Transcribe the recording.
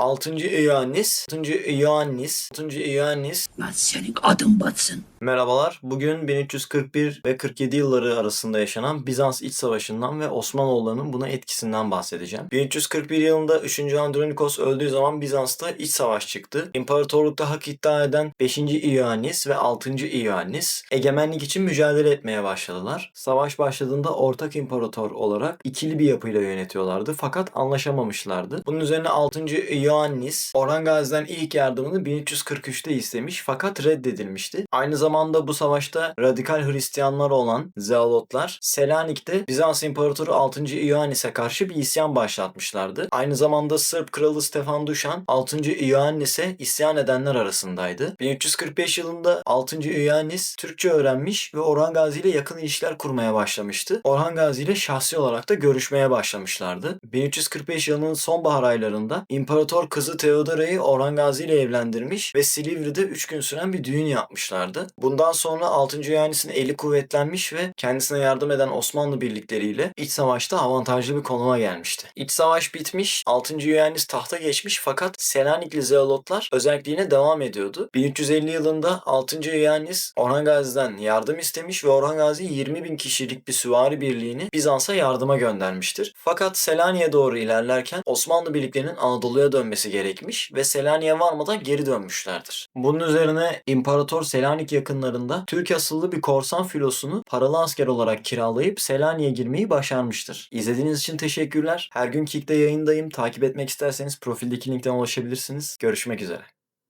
6. Ioannis, 6. Ioannis, 6. Ioannis Lan senin adın batsın. Merhabalar. Bugün 1341 ve 47 yılları arasında yaşanan Bizans İç Savaşı'ndan ve Osmanoğulları'nın buna etkisinden bahsedeceğim. 1341 yılında 3. Andronikos öldüğü zaman Bizans'ta iç savaş çıktı. İmparatorlukta hak iddia eden 5. Ioannis ve 6. Ioannis egemenlik için mücadele etmeye başladılar. Savaş başladığında ortak imparator olarak ikili bir yapıyla yönetiyorlardı fakat anlaşamamışlardı. Bunun üzerine 6. Ioannis Orhan Gazi'den ilk yardımını 1343'te istemiş fakat reddedilmişti. Aynı zamanda bu savaşta radikal Hristiyanlar olan Zealotlar Selanik'te Bizans İmparatoru 6. Ioannis'e karşı bir isyan başlatmışlardı. Aynı zamanda Sırp kralı Stefan Duşan 6. Ioannis'e isyan edenler arasındaydı. 1345 yılında 6. Ioannis Türkçe öğrenmiş ve Orhan Gazi ile yakın ilişkiler kurmaya başlamıştı. Orhan Gazi ile şahsi olarak da görüşmeye başlamışlardı. 1345 yılının sonbahar aylarında İmparator kızı Theodora'yı Orhan Gazi ile evlendirmiş ve Silivri'de 3 gün süren bir düğün yapmışlardı. Bundan sonra 6. Ioannis'in eli kuvvetlenmiş ve kendisine yardım eden Osmanlı birlikleriyle iç savaşta avantajlı bir konuma gelmişti. İç savaş bitmiş, 6. Ioannis tahta geçmiş fakat Selanikli Zealotlar özelliğine devam ediyordu. 1350 yılında 6. Ioannis Orhan Gazi'den yardım istemiş ve Orhan Gazi 20 bin kişilik bir süvari birliğini Bizans'a yardıma göndermiştir. Fakat Selanik'e doğru ilerlerken Osmanlı birliklerinin Anadolu'ya dönmesi gerekmiş ve Selanik'e varmadan geri dönmüşlerdir. Bunun üzerine İmparator Selanik yakınlarında Türk asıllı bir korsan filosunu paralı asker olarak kiralayıp Selanik'e girmeyi başarmıştır. İzlediğiniz için teşekkürler. Her gün Kick'te yayındayım. Takip etmek isterseniz profildeki linkten ulaşabilirsiniz. Görüşmek üzere.